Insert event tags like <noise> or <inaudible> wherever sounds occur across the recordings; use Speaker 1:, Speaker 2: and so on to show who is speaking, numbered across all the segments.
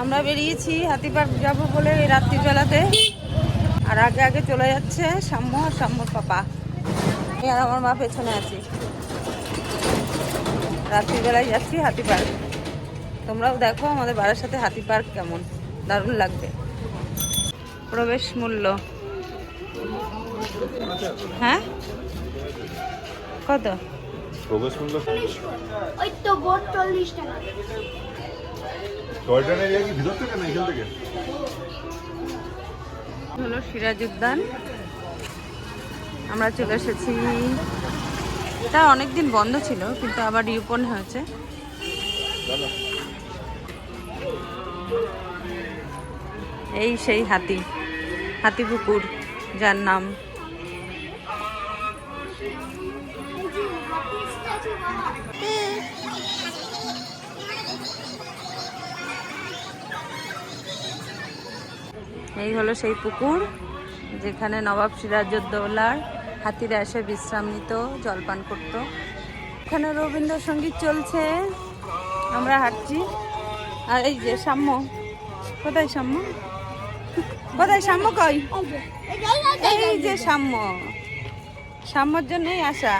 Speaker 1: আমরা বেরিয়েছি হাতি পার্ক যাব বলে এই রাত্রিবেলাতে। আর আগে আগে চলে যাচ্ছে সাম্য আর সাম্যর পাপা। আর আমার মা পেছনে আছি। রাত্রিবেলায় যাচ্ছি হাতি পার্ক তোমরাও দেখো আমাদের বাড়ির সাথে হাতি পার্ক কেমন। দারুণ লাগবে। প্রবেশ মূল্য। হ্যাঁ? কত?
Speaker 2: প্রবেশ মূল্য?
Speaker 3: ওই তো টাকা।
Speaker 2: টয় ট্রেনের ইয়ে কি ভিতর থেকে না এখান থেকে?
Speaker 1: হলো সিরাজ উদ্যান আমরা চলে এসেছি। এটা অনেকদিন বন্ধ ছিল কিন্তু আবার রিওপন হয়েছে। এই সেই হাতি হাতি পুকুর যার নাম। এই হলো সেই পুকুর যেখানে নবাব সিরাজউদ্দৌলার হাতিরা এসে বিশ্রাম নিত জলপান করত। এখানে রবীন্দ্রসঙ্গীত চলছে। আমরা হাঁটছি। আর এই যে সাম্য কোথায় সাম্য? কোথায় সাম্য কই? এই যে সাম্য সাম্যর জন্যই আসা।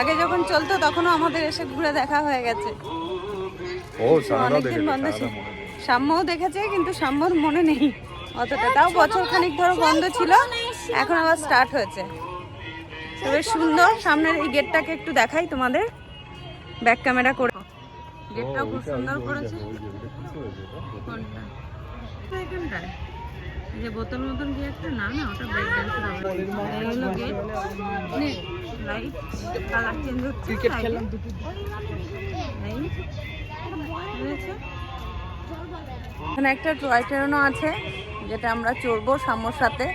Speaker 1: আগে যখন চলতো তখনও আমাদের এসে ঘুরে দেখা হয়ে গেছে। অনেকদিন বন্ধ ছিল। সাম্যও দেখেছে কিন্তু সাম্যর মনে নেই অতটা। তাও বছর খানিক ধরো বন্ধ ছিল এখন আবার স্টার্ট হয়েছে। তো বেশ সুন্দর সামনের এই গেটটাকে একটু দেখাই তোমাদের। ব্যাক ক্যামেরা করে। গেটটাও খুব সুন্দর করেছে।
Speaker 2: যে,
Speaker 1: বোতল মতন কি একটা? না না ওটা ব্রেক ডান্সের হবে এই হলো গেট নে লাইট কালার চেঞ্জ হচ্ছে ক্রিকেট খেললাম এখানে একটা টয় ট্রেনও আছে, যেটা আমরা চড়বো সাম্যর সাথে।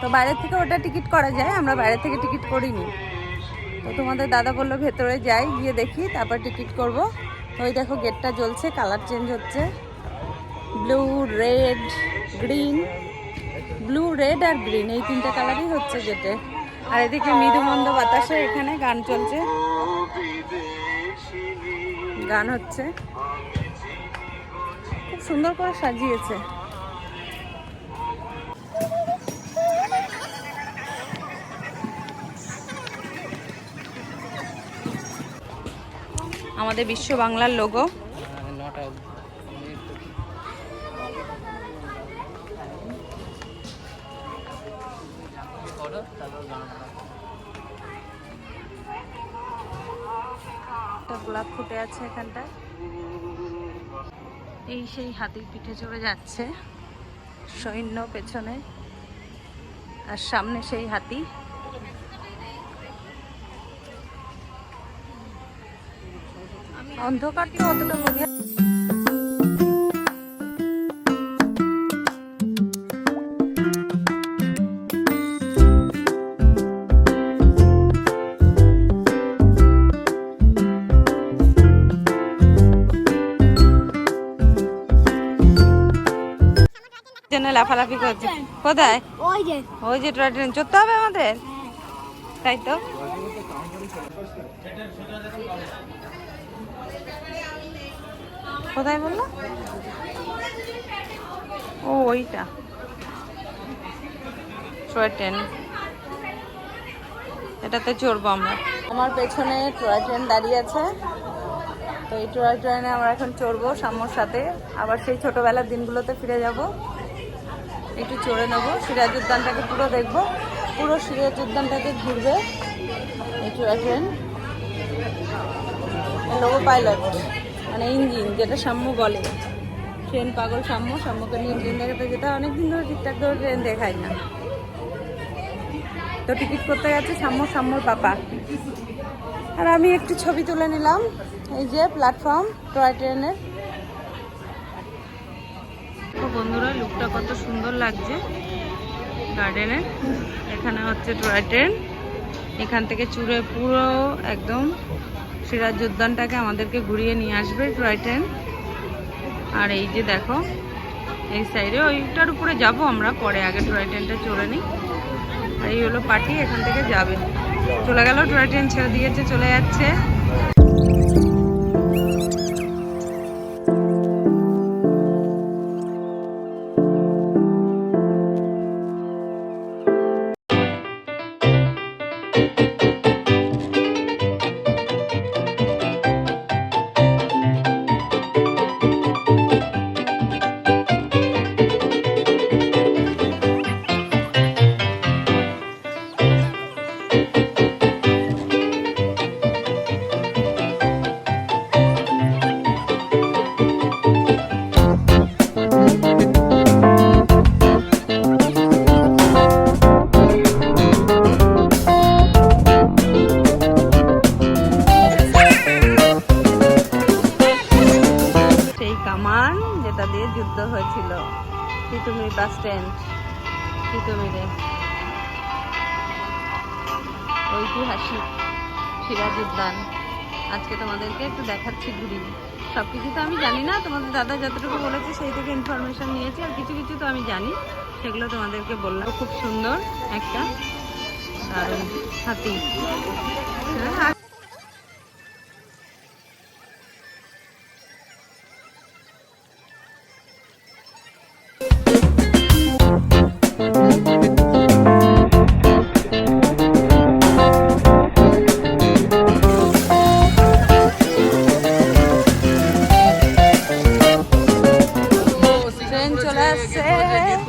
Speaker 1: তো বাইরে থেকে ওটা টিকিট করা যায়, আমরা বাইরে থেকে টিকিট করিনি। তো তোমাদের দাদা বলল ভেতরে যাই, গিয়ে দেখি, তারপর টিকিট করব। ওই দেখো গেটটা জ্বলছে, কালার চেঞ্জ হচ্ছে। Blue, red, green. Blue, red আর গ্রিন, এই তিনটা কালারই হচ্ছে গেটে। আর এদিকে মৃদুমন্দ বাতাসে এখানে গান চলছে। গান হচ্ছে। খুব সুন্দর করে সাজিয়েছে। আমাদের বিশ্ব বাংলার লোগো গোলাপ ফুটে আছে এখানটায়। এই সেই হাতির পিঠে চড়ে যাচ্ছে সৈন্য পেছনে। আর সামনে সেই হাতি। অন্ধকার তো অতটা বোঝা লাফালাফি করছে। কোথায়?
Speaker 3: ওই যে।
Speaker 1: ওই যে টয় ট্রেন। চড়তে হবে আমাদের? তাই তো? কোথায় বলল? ও ওইটা। Toy train. এটাতে চড়বো আমরা। আমার পেছনে টয় ট্রেন দাঁড়িয়ে আছে। তো এই টয় ট্রেনে আমরা এখন চড়বো সাম্যর সাথে। আবার সেই ছোটবেলার দিনগুলোতে ফিরে যাব। একটু চড়ে নেব। সিরাজ উদ্যানটাকে পুরো দেখব। পুরো সিরাজ উদ্যানটাকে ঘুরবে। এই টয় ট্রেন পাইলট মানে ইঞ্জিন যেটা সাম্য বলে। ট্রেন পাগল সাম্য, সাম্যকে নিয়ে ট্রেন দেখাতে হয়। অনেকদিন ধরে, ঠিকঠাক ধরে ট্রেন দেখায় না। তো টিকিট করতে গেছে সাম্য, সাম্যর পাপা। আর আমি একটু ছবি তুলে নিলাম। এই যে প্ল্যাটফর্ম টয় ট্রেনের বন্ধুরা লুকটা কত সুন্দর লাগছে। গার্ডেনে এখানে হচ্ছে টয় ট্রেন এখান থেকে চুড়ে পুরো একদম সিরাজ উদ্যানটাকে আমাদেরকে ঘুরিয়ে নিয়ে আসবে টয় ট্রেন আর এই যে দেখো, এই সাইডে ওইটার উপরে যাব আমরা, পরে আগে টয় ট্রেনটা চড়ে নিই। আর এই হলো পার্টি, এখান থেকে যাবে। চলে গেল টয় ট্রেন ছেড়ে দিয়েছে, চলে যাচ্ছে। দেখাচ্ছি ঘুরি সব কিছু তো আমি জানি না তোমাদের দাদা যতটুকু বলেছে সেই থেকে ইনফরমেশান নিয়েছি আর কিছু কিছু তো আমি জানি। সেগুলো তোমাদেরকে বললাম। খুব সুন্দর একটা হাতি। হ্যাঁ,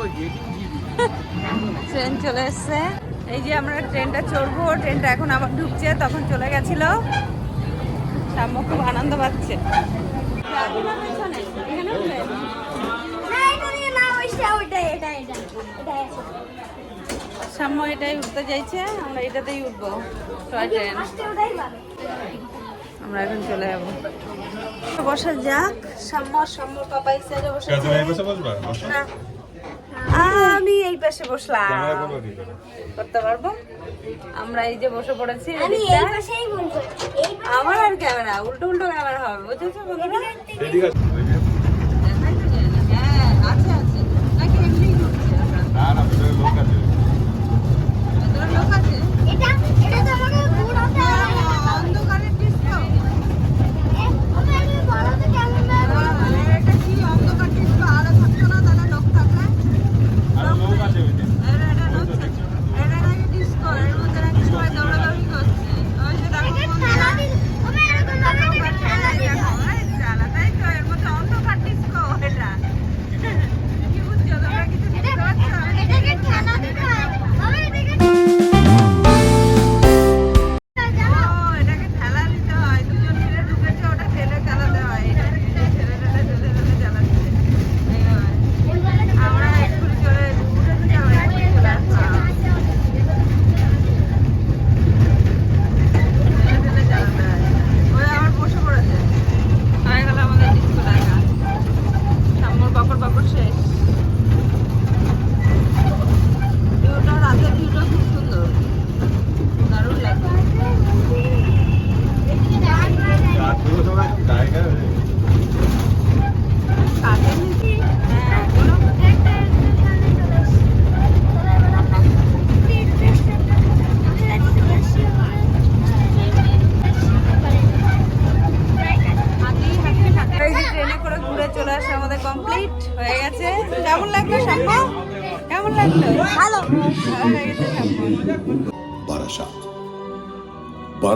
Speaker 1: <laughs> ট্রেন চলে এসছে। এই যে আমরা ট্রেনটা চড়বো ট্রেনটা এখন আবার ঢুকছে তখন চলে গেছিল। সাম্য খুব আনন্দ পাচ্ছে। সাম্য এটাই উঠতে চাইছে আমরা এটাতেই উঠবো। টয় ট্রেন আমরা এখন চলে যাব। বসা যাক। সাম্য সাম্য পাপা বসে
Speaker 2: বসবা?
Speaker 1: আমি এই পাশে বসলাম। করতে পারব? আমরা এই যে বসে পড়েছি আমার আর ক্যামেরা উল্টো উল্টো ক্যামেরা হবে বুঝেছ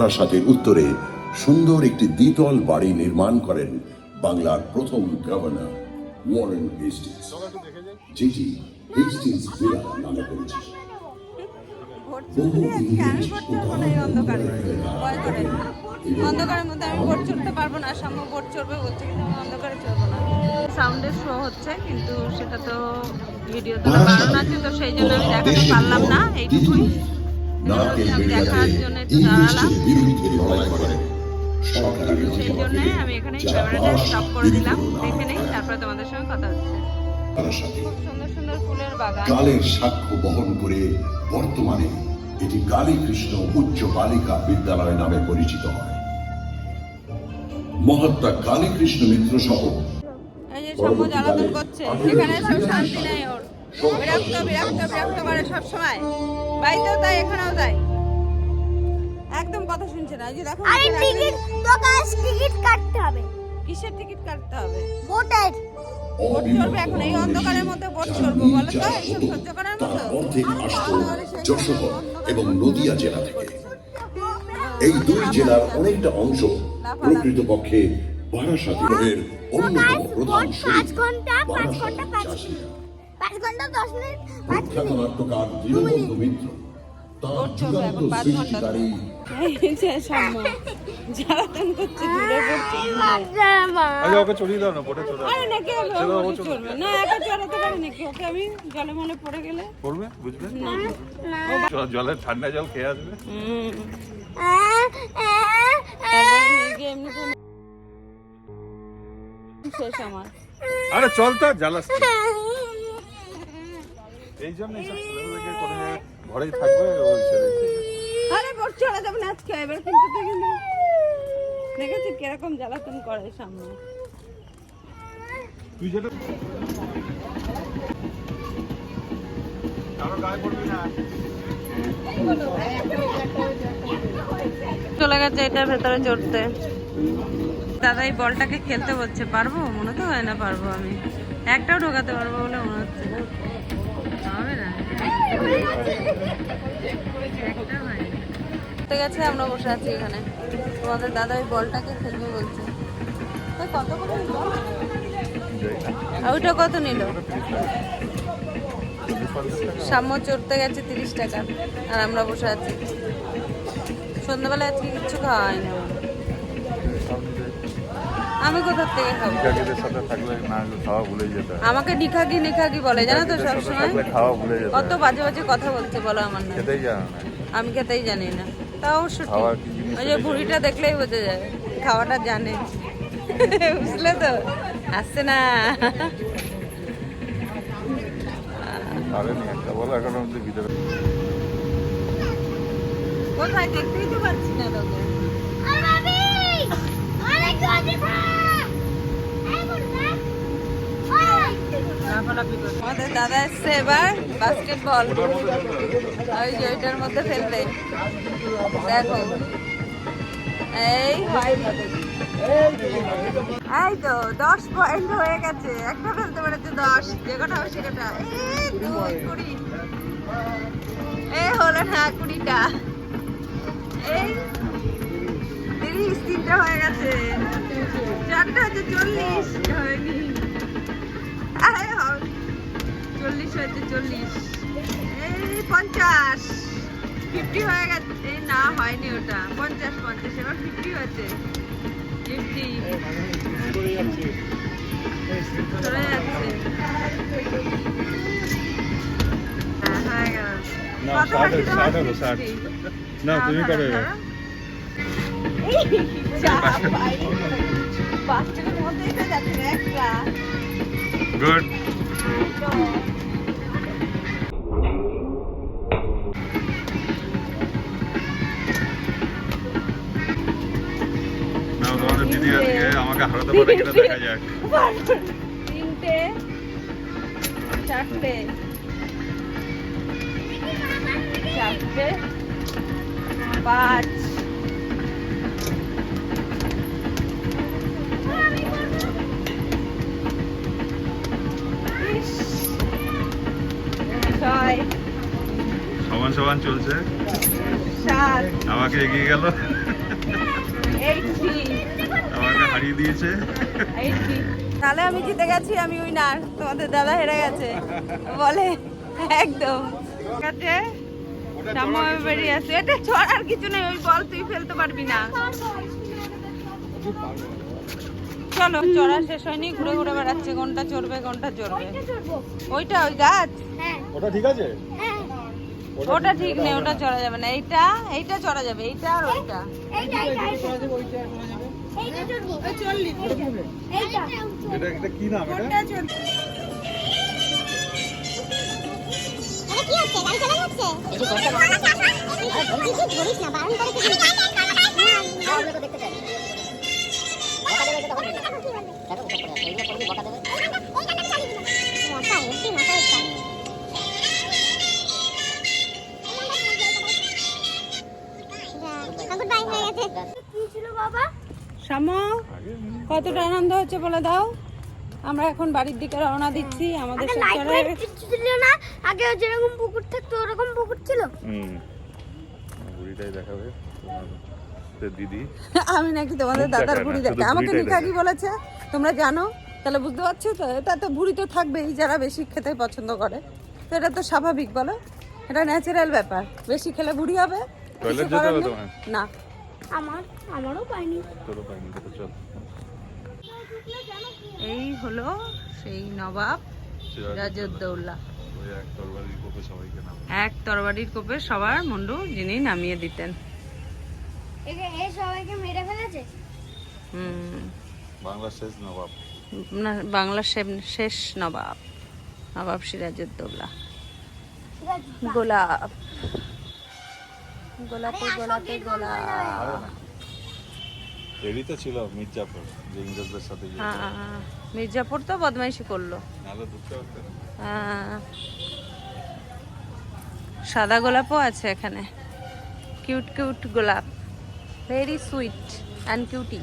Speaker 4: বারাসাতের উত্তরে সুন্দর একটি দ্বিতল বাড়ি নির্মাণ করেন বাংলার প্রথম গভর্নর ওয়ারেন হেস্টিংস। যেটি হেস্টিংস ভিলা নামে পরিচিত।
Speaker 1: অন্ধকারের মধ্যে আমি চড়তে পারব না ভোট চড়বে বলছে কিন্তু আমি অন্ধকারে চড়বো না। সাউন্ডের শো হচ্ছে কিন্তু সেটা তো ভিডিও তো আছে তো সেই জন্য আমি দেখাতে পারলাম না এইটুকুই।
Speaker 4: নারকেল
Speaker 1: একটু
Speaker 4: ইংরেজদের বিরুদ্ধে লড়াই করেন
Speaker 1: সেই জন্য আমি এখানে ক্যামেরাটা স্টপ করে দিলাম। দেখে নেই তারপরে তোমাদের সঙ্গে কথা হচ্ছে। খুব সুন্দর সুন্দর ফুলের বাগান।
Speaker 4: কালের সাক্ষ্য বহন করে বর্তমানে এটি কালীকৃষ্ণ উচ্চ বালিকা বিদ্যালয় নামে পরিচিত হয়। মহাত্মা কালীকৃষ্ণ মিত্র সহ
Speaker 1: করছে এখানে সব শান্তি নেই ওর। বিরক্ত বিরক্ত বিরক্ত করে সব সময় বাড়িতেও তাই এখানেও তাই। একদম কথা শুনছে না এই যে দেখো
Speaker 3: আরে টিকিট তো গাছ টিকিট কাটতে হবে।
Speaker 1: কিসের টিকিট কাটতে হবে?
Speaker 3: ভোটের।
Speaker 1: ভোট চলবে এখন এই অন্ধকারের মধ্যে ভোট চলবো বলো তো? এইসব সহ্য করার
Speaker 4: তার
Speaker 1: মতো
Speaker 4: অর্ধেক আসত যশোর এবং নদিয়া জেলা থেকে। এই দুই জেলার অনেকটা অংশ প্রকৃতপক্ষে বারাসাতের অন্যতম প্রধান শরীর
Speaker 3: পাঁচ ঘণ্টা পাঁচ
Speaker 4: বারাসাত
Speaker 3: ঘণ্টা পাঁচ
Speaker 4: চাষী
Speaker 3: পাঁচ ঘণ্টা দশ মিনিট পাঁচ
Speaker 1: আমি জলে
Speaker 2: জলের ঠান্ডা জল খেয়ে আসবে? আরে চল তো জ্বালাস। <laughs> এই জন্য ঘরেই থাকবে
Speaker 1: আরে বর চলে যাবে না আজকে এবার কিন্তু তো দেখেছি কীরকম জ্বালাতন করে সামনে।
Speaker 2: তুই যেটা কারও গায়ে পড়বি না।
Speaker 1: চলে গেছে এটার ভেতরে চড়তে। দাদা এই বলটাকে খেলতে বলছে পারব? মনে তো হয় না পারব আমি। একটাও ঢোকাতে পারব বলে মনে হচ্ছে না হবে না একটাও হয়নি। খেলতে গেছে আমরা বসে আছি এখানে। তোমাদের দাদা ওই বলটাকে খেলবে বলছে। কত করে আর ওইটা কত নিল? সাম্য চড়তে গেছে তিরিশ টাকা আর আমরা বসে আছি। সন্ধ্যাবেলা আজকে কিচ্ছু খাওয়া হয়নি আমার। আমি কোথার থেকে খাব?
Speaker 2: না হয়।
Speaker 1: আমাকে নিখাগি নিখাগি বলে জানো তো সবসময়? কত বাজে বাজে কথা বলছে বলো আমার না
Speaker 2: না।
Speaker 1: আমি খেতেই জানি না। তা অবশ্য ঠিক।
Speaker 2: খাওয়া কি জিনিস
Speaker 1: ওই যে বুড়িটা দেখলেই বোঝা যায় খাওয়াটা জানে। বুঝলে তো? আসছে না। কোথায় দেখতেই তো তোকে। আমাদের দাদা এসছে এবার বাস্কেটবল ওই যে ওইটার মধ্যে ফেলবে দেখো এই এই তো দশ পয়েন্ট হয়ে গেছে একটা ফেলতে পেরেছে দশ যে কটা হবে সে কটা এই কুড়ি এ হলো না কুড়িটা এই তিরিশ তিনটা হয়ে গেছে চারটা হচ্ছে চল্লিশ হয়নি চল্লিশ হয়েছে চল্লিশ। এই পঞ্চাশ। ফিফটি হয়ে গেছে। এই না হয়নি ওটা। পঞ্চাশ পঞ্চাশ এবার ফিফটি হয়েছে। ফিফটি চলে যাচ্ছে। হ্যাঁ,
Speaker 2: না,
Speaker 1: কত
Speaker 2: ষাট
Speaker 1: বাকি
Speaker 2: হলো,
Speaker 1: তোমার?
Speaker 2: ষাট হলো, ষাট।
Speaker 1: 60?
Speaker 2: না, তুমি
Speaker 1: ধরো,
Speaker 2: করো তোমাদের আজকে আমাকে হারাতে পারে কিনা দেখা যাক।
Speaker 1: তিনটে। চারটে। চারটে। পাঁচ। ছয়।
Speaker 2: সমান সমান চলছে।
Speaker 1: সাত।
Speaker 2: আমাকে এগিয়ে গেল। আমাকে হারিয়ে দিয়েছে।
Speaker 1: তাহলে আমি জিতে গেছি আমি উইনার তোমাদের দাদা হেরে গেছে। বলে একদম। ঠিক আছে বেরিয়ে এটা ছড়ার কিছু নেই ওই বল তুই ফেলতে পারবি না। চলো চড়া শেষ হয়নি ঘুরে ঘুরে বেড়াচ্ছে কোনটা চড়বে কোনটা চড়বে। ওইটা ওই গাছ?
Speaker 2: ওটা ঠিক আছে?
Speaker 1: ওটা ঠিক নেই ওটা চড়া যাবে না। এইটা এইটা চড়া যাবে এইটা আর ওইটা।
Speaker 2: এটা এটা কি নাম এটা?
Speaker 3: Good bye. হয়ে গেছে। কি ছিল বাবা?
Speaker 1: শ্যাম কতটা আনন্দ হচ্ছে বলে দাও। আমরা এখন বাড়ির দিকে রওনা দিচ্ছি আমাদের
Speaker 3: ছিল না আগে যেরকম পুকুর থাকতো ওরকম পুকুর ছিল।
Speaker 2: হুম। বুড়িটাই দেখাবে। দিদি।
Speaker 1: আমি নাকি তোমাদের দাদার বুড়ি দেখে আমাকে
Speaker 2: বুড়িটাই
Speaker 1: নিকা কি বলেছে? তোমরা জানো? তাহলে বুঝতে পারছ তো? এটা তো বুড়ি তো থাকবেই যারা বেশি খেতে পছন্দ করে। তো এটা তো স্বাভাবিক বলো? এটা ন্যাচারাল ব্যাপার। বেশি খেলে বুড়ি হবে? না।
Speaker 3: আমার আমারও পাইনি।
Speaker 2: তোরও পাইনি তো চল।
Speaker 1: এই হলো সেই নবাব রাজউদ্দৌলা
Speaker 2: ওই এক তরবারির কোপে সবাইকে নাম
Speaker 1: এক তরবারির কোপে সবার মুন্ডু যিনি নামিয়ে দিতেন।
Speaker 3: সবাইকে মেরে ফেলেছে?
Speaker 1: হুম।
Speaker 2: বাংলার শেষ নবাব।
Speaker 1: না শেষ নবাব। নবাব সিরাজউদ্দৌলা। গোলাপ। গোলাপে গোলাপে গোলাপ।
Speaker 2: এরই তো ছিল মির্জাপুর যে ইংরেজদের সাথে গিয়ে
Speaker 1: হ্যাঁ, মির্জাপুর তো বদমাইশি করল। হ্যাঁ। সাদা গোলাপও আছে এখানে। কিউট কিউট গোলাপ। ভেরি সুইট অ্যান্ড কিউটি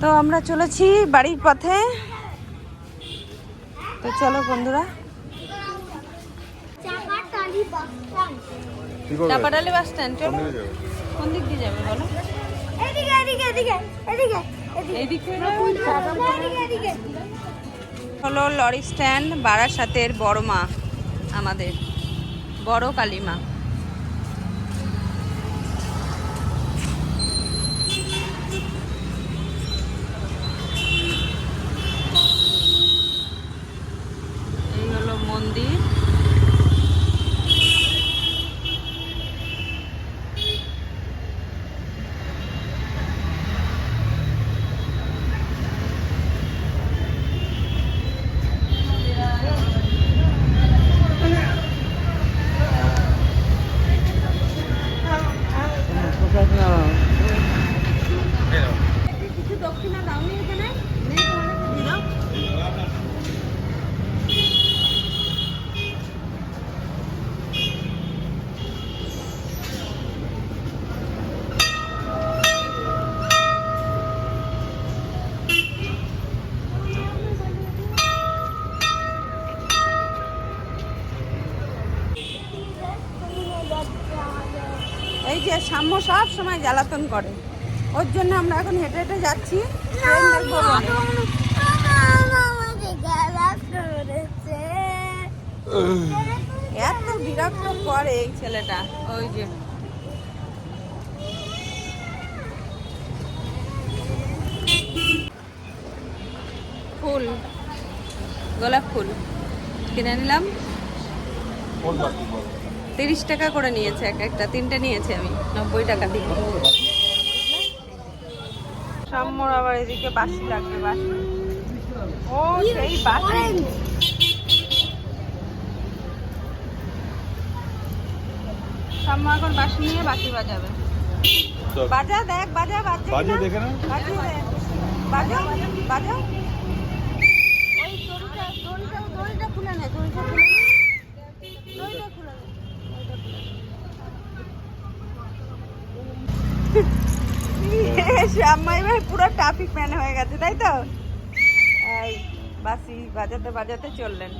Speaker 1: তো আমরা চলেছি বাড়ির পথে। তো চলো বন্ধুরা
Speaker 3: চাপাটালি বাসস্ট্যান্ড
Speaker 2: কি করবে
Speaker 1: চাপাডালি বাস স্ট্যান্ড চলো।
Speaker 2: কোন দিকে
Speaker 1: দিয়ে যাবে বলো?
Speaker 3: এদিকে এদিকে এদিকে এদিকে
Speaker 1: হলো লরি স্ট্যান্ড বারাসাতের বড় মা আমাদের। বড় কালীমা এই হলো মন্দির কিছু দক্ষিণা দাওনি এখানে নেই তোমাদের দাও যে সব সময় জ্বালাতন করে। ওর জন্য আমরা এখন হেঁটে হেঁটে যাচ্ছি। এত বিরক্ত করে এই ছেলেটা, ওই যে। ফুল, গোলাপ ফুল। কিনে নিলাম? তিরিশ টাকা করে নিয়েছে এক একটা। তিনটে নিয়েছি আমি। নব্বই টাকা দিয়ে সাম্যর আবার এদিকে বাসি লাগবে বাসি। ও সেই বাসি। সাম্য এখন বাসি নিয়ে বাসি বাজাবে। বাজা দেখ বাজা বাজা
Speaker 2: বাজিয়ে দেখে না।
Speaker 1: দেখ। বাজা বাজা। ওই দড়িটা দড়িটা দড়িটা খুলে নে দড়িটা খুলে নে দড়িটা খুলে নে শ্যামাই পুরো ট্রাফিক ম্যান হয়ে গেছে তাই তো? এই বাসি বাজাতে বাজাতে চললেন।